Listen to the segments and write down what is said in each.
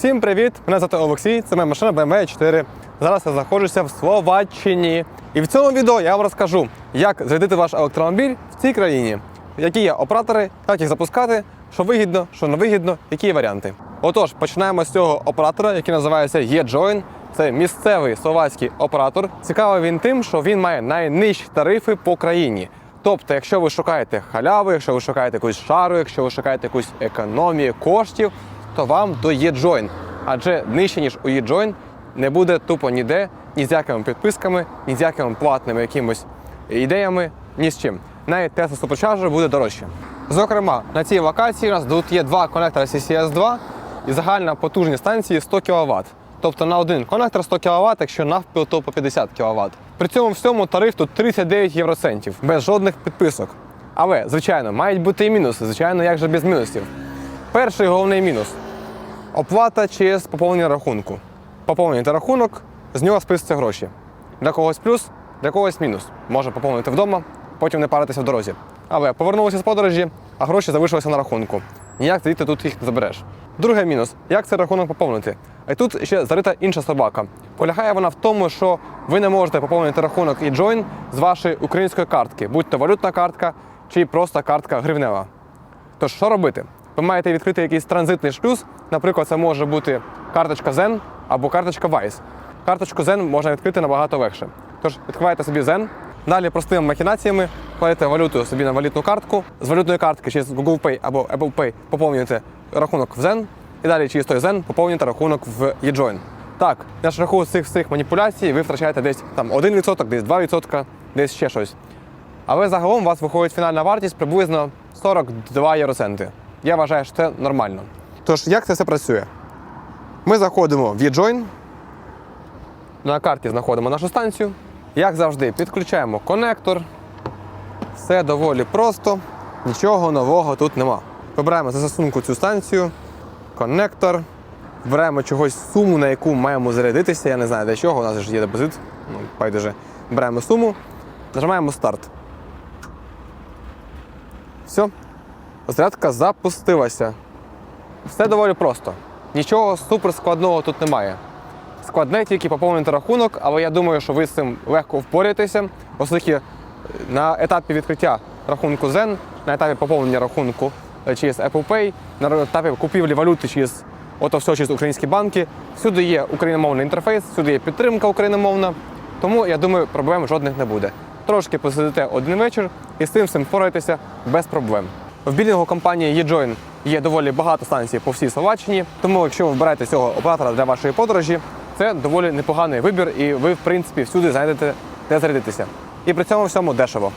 Всім привіт! Мене звати Олексій, це моя машина BMW 4. Зараз я знаходжуся в Словаччині. І в цьому відео я вам розкажу, як зарядити ваш електромобіль в цій країні, які є оператори, як їх запускати, що вигідно, що не вигідно, які є варіанти. Отож, починаємо з цього оператора, який називається eJoin. Це місцевий словацький оператор. Цікавий він тим, що він має найнижчі тарифи по країні. Тобто, якщо ви шукаєте халяви, якщо ви шукаєте якусь шару, якщо ви шукаєте якусь економію коштів, то вам до eJoin. Адже нижче, ніж у eJoin, не буде тупо ніде, ні з якими підписками, ні з якими платними якимось ідеями, ні з чим. Навіть Tesla Supercharger буде дорожче. Зокрема, на цій локації у нас тут є два конектори CCS 2 і загальна потужність станції 100 кВт. Тобто на один конектор 100 кВт, якщо навпіл, то по 50 кВт. При цьому всьому тариф тут 39 євроцентів, без жодних підписок. Але, звичайно, мають бути і мінуси. Звичайно, як же без мінусів. Перший головний мінус оплата через поповнення рахунку. Поповнюєте рахунок, з нього списуються гроші. Для когось плюс, для когось мінус. Може поповнити вдома, потім не паритися в дорозі. Але повернулися з подорожі, а гроші залишилися на рахунку. Ніяк звідти тут їх не забереш. Другий мінус як цей рахунок поповнити? І тут ще зарита інша собака. Полягає вона в тому, що ви не можете поповнити рахунок і join з вашої української картки, будь то валютна картка чи просто картка гривнева. Тож, що робити? Ви маєте відкрити якийсь транзитний шлюз. Наприклад, це може бути карточка Zen або карточка Wise. Карточку Zen можна відкрити набагато легше. Тож відкриваєте собі Zen, далі простими махінаціями кладете валюту собі на валютну картку. З валютної картки через Google Pay або Apple Pay поповнюєте рахунок в Zen, і далі через той Zen поповнюєте рахунок в eJoin. Так, на шляху цих всіх маніпуляцій ви втрачаєте десь там 1%, десь 2%, десь ще щось. Але загалом у вас виходить фінальна вартість приблизно 42 євроценти. Я вважаю, що це нормально. Тож, як це все працює? Ми заходимо в eJoin, на карті знаходимо нашу станцію. Як завжди, підключаємо конектор. Все доволі просто, нічого нового тут нема. Вибираємо за засунку цю станцію, конектор, беремо чогось суму, на яку маємо зарядитися. Я не знаю для чого, у нас ж є депозит. Ну, байдуже. Беремо суму, нажимаємо старт. Все. Зарядка запустилася. Все доволі просто. Нічого супер складного тут немає. Складне тільки поповнити рахунок, але я думаю, що ви з цим легко впораєтеся, оскільки на етапі відкриття рахунку Zen, на етапі поповнення рахунку е, через Apple Pay, на етапі купівлі валюти через ото все через українські банки, всюди є україномовний інтерфейс, всюди є підтримка україномовна. Тому я думаю, проблем жодних не буде. Трошки посидите один вечір і з цим всім впораєтеся без проблем. В білінгу компанії eJoin є доволі багато станцій по всій Словаччині, тому якщо ви вибираєте цього оператора для вашої подорожі, це доволі непоганий вибір, і ви, в принципі, всюди знайдете де зарядитися. І при цьому всьому дешево.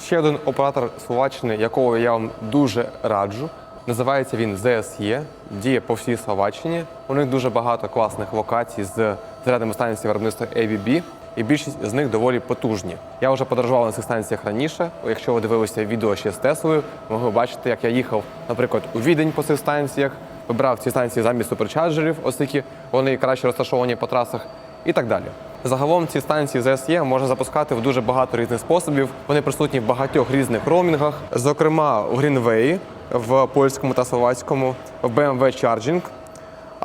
Ще один оператор Словаччини, якого я вам дуже раджу. Називається він ZSE, діє по всій Словаччині. У них дуже багато класних локацій з зарядними станціями виробництва ABB, і більшість з них доволі потужні. Я вже подорожував на цих станціях раніше. Якщо ви дивилися відео ще з Теслою, могли бачити, як я їхав, наприклад, у Відень по цих станціях, вибрав ці станції замість суперчарджерів, оскільки вони краще розташовані по трасах, і так далі. Загалом ці станції ZSE можна запускати в дуже багато різних способів. Вони присутні в багатьох різних роумінгах, зокрема у Greenway, в польському та словацькому, в BMW Charging,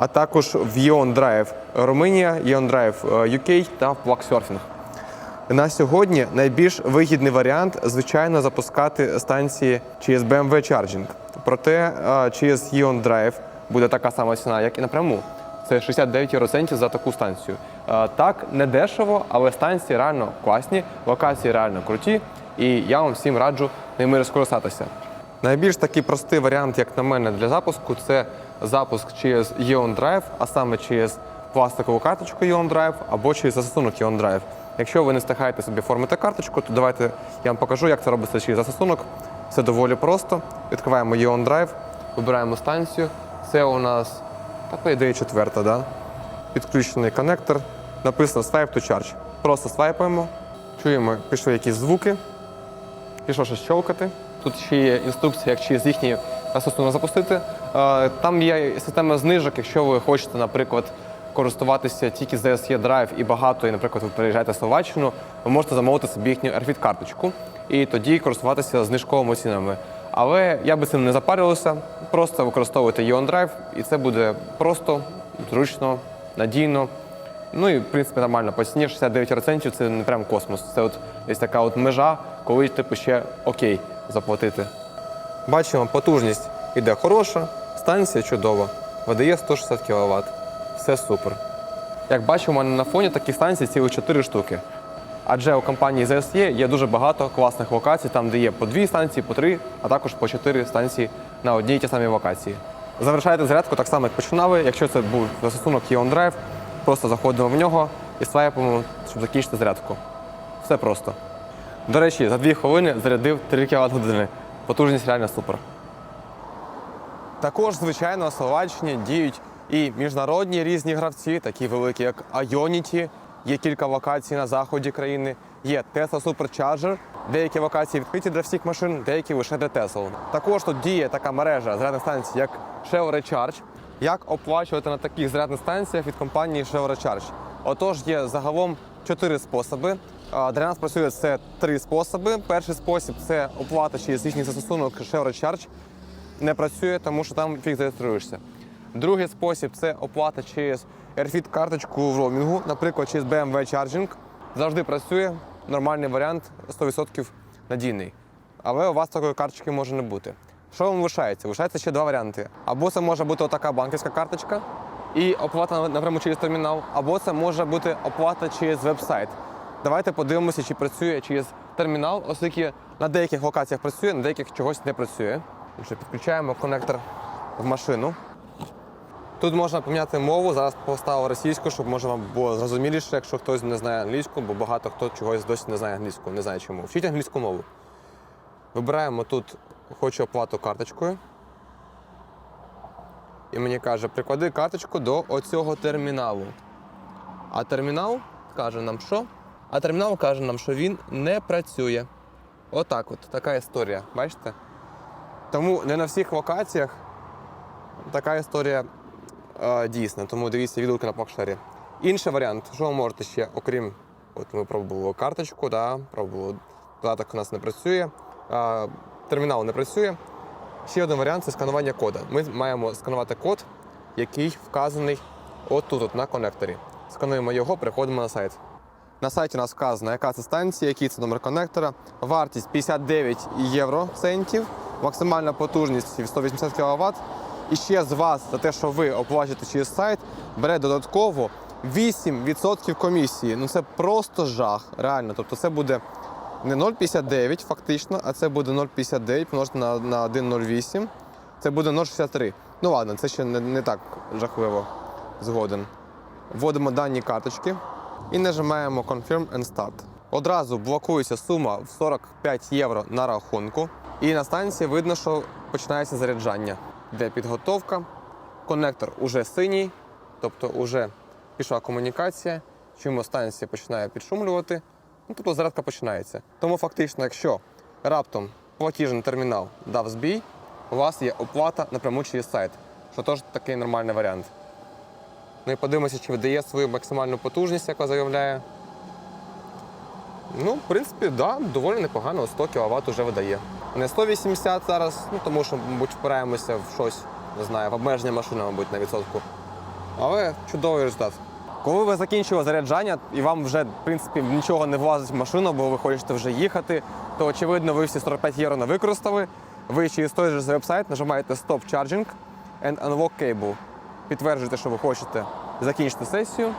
а також в Ion Drive Румунія, Ion Drive UK та в Plugsurfing. На сьогодні найбільш вигідний варіант, звичайно, запускати станції через BMW Charging. Проте через Ion Drive буде така сама ціна, як і напряму. Це 69 євроцентів за таку станцію. Е, Так, не дешево, але станції реально класні, локації реально круті, і я вам всім раджу ними розкористатися. Найбільш такий простий варіант, як на мене, для запуску це запуск через Drive, а саме через пластикову карточку Drive або через застосунок Drive. Якщо ви не встигаєте собі оформити карточку, то давайте я вам покажу, як це робиться через застосунок. Це доволі просто. Відкриваємо Drive, вибираємо станцію. Це у нас, та по ідеї, четверта, да? підключений коннектор. Написано Swipe to Charge. Просто свайпаємо, чуємо, пішли якісь звуки, пішло щось щелкати. Тут ще є інструкція, як через їхній застосунок запустити. Е, Там є система знижок, якщо ви хочете, наприклад, користуватися тільки з DSE Drive і багато, і, наприклад, ви приїжджаєте в Словаччину, ви можете замовити собі їхню RFID карточку і тоді користуватися знижковими цінами. Але я би цим не запарювався, просто використовуйте Ion Drive, і це буде просто, зручно, надійно. Ну і в принципі нормально. По ціні 69 євроцентів це не прям космос. Це от є така от межа, коли типу ще окей заплатити. Бачимо, потужність іде хороша, станція чудова, видає 160 кВт. Все супер. Як бачимо, на фоні такі станції цілих 4 штуки. Адже у компанії ZSE є дуже багато класних локацій, там де є по дві станції, по три, а також по чотири станції на одній ті самій локації. Завершайте зарядку так само, як починали. Якщо це був застосунок Ion Drive, просто заходимо в нього і свайпимо, щоб закінчити зарядку. Все просто. До речі, за 2 хвилини зарядив 3 кВт години. Потужність реально супер. Також, звичайно, на Словаччині діють і міжнародні різні гравці, такі великі, як Ionity. Є кілька локацій на заході країни. Є Tesla Supercharger. Деякі локації відкриті для всіх машин, деякі лише для Tesla. Також тут діє така мережа зарядних станцій, як Shell Recharge. Як оплачувати на таких зарядних станціях від компанії Shell Recharge? Отож, є загалом чотири способи. Для нас працює це три способи. Перший спосіб це оплата через їхній застосунок Shell Recharge не працює, тому що там фіг зареєструєшся. Другий спосіб це оплата через AirFit карточку в роумінгу, наприклад, через BMW Charging. Завжди працює, нормальний варіант, 100% надійний. Але у вас такої карточки може не бути. Що вам лишається? Лишається ще два варіанти. Або це може бути така банківська карточка і оплата напряму через термінал, або це може бути оплата через веб-сайт. Давайте подивимося, чи працює через термінал, оскільки на деяких локаціях працює, на деяких чогось не працює. Отже, Підключаємо конектор в машину. Тут можна поміняти мову. Зараз поставив російську, щоб може вам було зрозуміліше, якщо хтось не знає англійську, бо багато хто чогось досі не знає англійську, не знає чому. Вчіть англійську мову. Вибираємо тут хочу оплату карточкою. І мені каже, приклади карточку до оцього терміналу. А термінал каже нам що? А термінал каже нам, що він не працює. Отак от, така історія. Бачите? Тому не на всіх локаціях така історія е, дійсна. Тому дивіться відгуки на Покшарі. Інший варіант, що ви можете ще, окрім, от ми пробували карточку, да, пробували, додаток у нас не працює, е, термінал не працює. Ще один варіант це сканування кода. Ми маємо сканувати код, який вказаний отут, от, на конекторі. Скануємо його, переходимо на сайт. На сайті у нас вказано, яка це станція, який це номер конектора. Вартість 59 євро центів, максимальна потужність 180 кВт. І ще з вас за те, що ви оплачуєте через сайт, бере додатково 8% комісії. Ну це просто жах, реально. Тобто це буде не 0,59 фактично, а це буде 0,59 помножити на, на 1,08. Це буде 0,63. Ну ладно, це ще не, не так жахливо згоден. Вводимо дані карточки і нажимаємо Confirm and Start. Одразу блокується сума в 45 євро на рахунку. І на станції видно, що починається заряджання. Де підготовка. Конектор уже синій, тобто вже пішла комунікація. Чому станція починає підшумлювати, ну тобто зарядка починається. Тому фактично, якщо раптом платіжний термінал дав збій, у вас є оплата напряму через сайт, що теж такий нормальний варіант. Ну і подивимося, чи видає свою максимальну потужність, яка заявляє. Ну, в принципі, да, доволі непогано, 100 кВт вже видає. Не 180 зараз, ну тому що, мабуть, впираємося в щось, не знаю, в обмеження машини, мабуть, на відсотку. Але чудовий результат. Коли ви закінчили заряджання і вам вже, в принципі, нічого не влазить в машину, бо ви хочете вже їхати, то очевидно ви всі 45 євро не використали. Ви через той же веб-сайт нажимаєте Stop Charging and Unlock Cable. Підтверджуєте, що ви хочете закінчити сесію.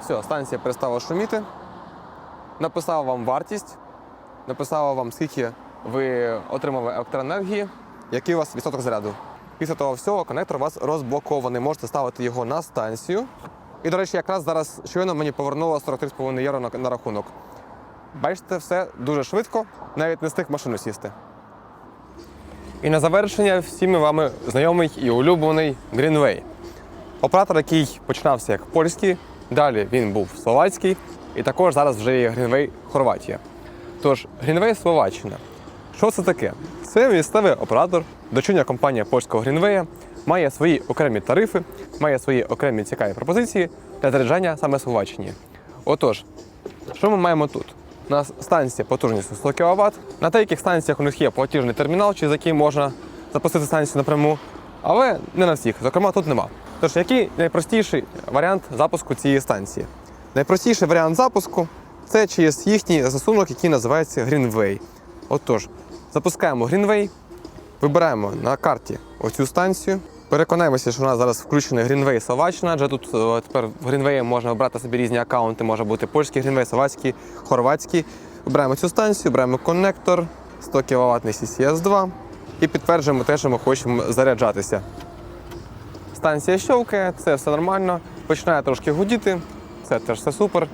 Все, станція перестала шуміти. Написала вам вартість, написала вам, скільки ви отримали електроенергії, який у вас відсоток заряду. Після того всього конектор у вас розблокований. Можете ставити його на станцію. І, до речі, якраз зараз щойно мені повернуло 43,5 євро на, на рахунок. Бачите, все дуже швидко, навіть не встиг в машину сісти. І на завершення всіми вами знайомий і улюблений Greenway. Оператор, який починався як польський, далі він був словацький, і також зараз вже є Greenway Хорватія. Тож, Greenway Словаччина. Що це таке? Це місцевий оператор, дочірня компанія польського Greenway, має свої окремі тарифи, має свої окремі цікаві пропозиції для заряджання саме Словаччині. Отож, що ми маємо тут? У нас станція потужністю 100 кВт. На деяких станціях у них є платіжний термінал, через який можна запустити станцію напряму, але не на всіх. Зокрема, тут нема. Тож, який найпростіший варіант запуску цієї станції? Найпростіший варіант запуску це через їхній застосунок, який називається Greenway. Отож, запускаємо Greenway, вибираємо на карті оцю станцію. Переконаємося, що у нас зараз включений Greenway Словаччина, адже тут е, тепер в Greenway можна обрати собі різні аккаунти, може бути польський Greenway, словацький, хорватський. Вибираємо цю станцію, беремо коннектор 100 кВт CCS 2 і підтверджуємо те, що ми хочемо заряджатися. Станція щовкає, це все нормально, починає трошки гудіти, це теж все супер.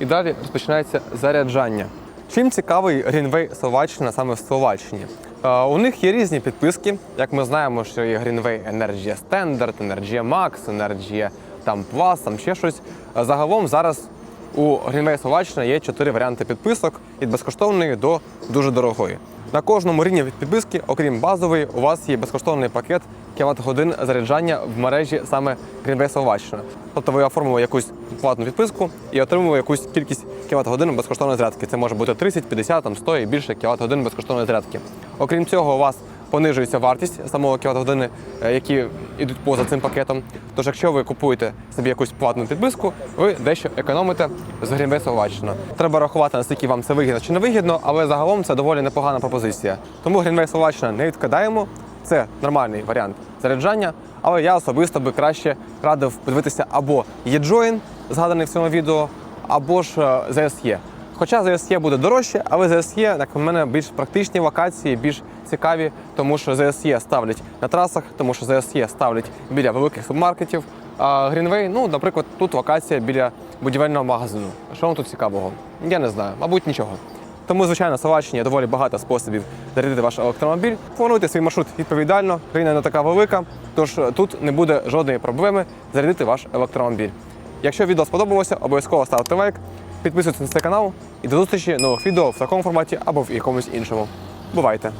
І далі розпочинається заряджання. Чим цікавий Greenway Словаччина саме в Словаччині? У них є різні підписки. Як ми знаємо, що є Greenway Energy Standard, Energy Max, Energy там Plus, там ще щось. Загалом зараз у Greenway Словаччина є чотири варіанти підписок від безкоштовної до дуже дорогої. На кожному рівні підписки, окрім базової, у вас є безкоштовний пакет кіловат-годин заряджання в мережі саме Greenway Словаччина. Тобто ви оформили якусь платну підписку і отримали якусь кількість кіловат-годин безкоштовної зарядки. Це може бути 30, 50, там 100 і більше кіловат-годин безкоштовної зарядки. Окрім цього, у вас понижується вартість самого кіловат-години, е, які йдуть поза цим пакетом. Тож, якщо ви купуєте собі якусь платну підписку, ви дещо економите з Greenway Словаччина. Треба рахувати, наскільки вам це вигідно чи не вигідно, але загалом це доволі непогана пропозиція. Тому Greenway Словаччина не відкидаємо. Це нормальний варіант заряджання, але я особисто би краще радив подивитися або eJoin, згаданий в цьому відео, або ж е, ZSE. Хоча ZSE буде дорожче, але ZSE, як на мене, більш практичні локації, більш цікаві, тому що ZSE ставлять на трасах, тому що ZSE ставлять біля великих супермаркетів. А Greenway, ну, наприклад, тут локація біля будівельного магазину. Що вам тут цікавого? Я не знаю, мабуть, нічого. Тому, звичайно, Словаччині є доволі багато способів зарядити ваш електромобіль. Плануйте свій маршрут відповідально, країна не така велика, тож тут не буде жодної проблеми зарядити ваш електромобіль. Якщо відео сподобалося, обов'язково ставте лайк, підписуйтесь на цей канал і до зустрічі нових відео в такому форматі або в якомусь іншому. Бувайте!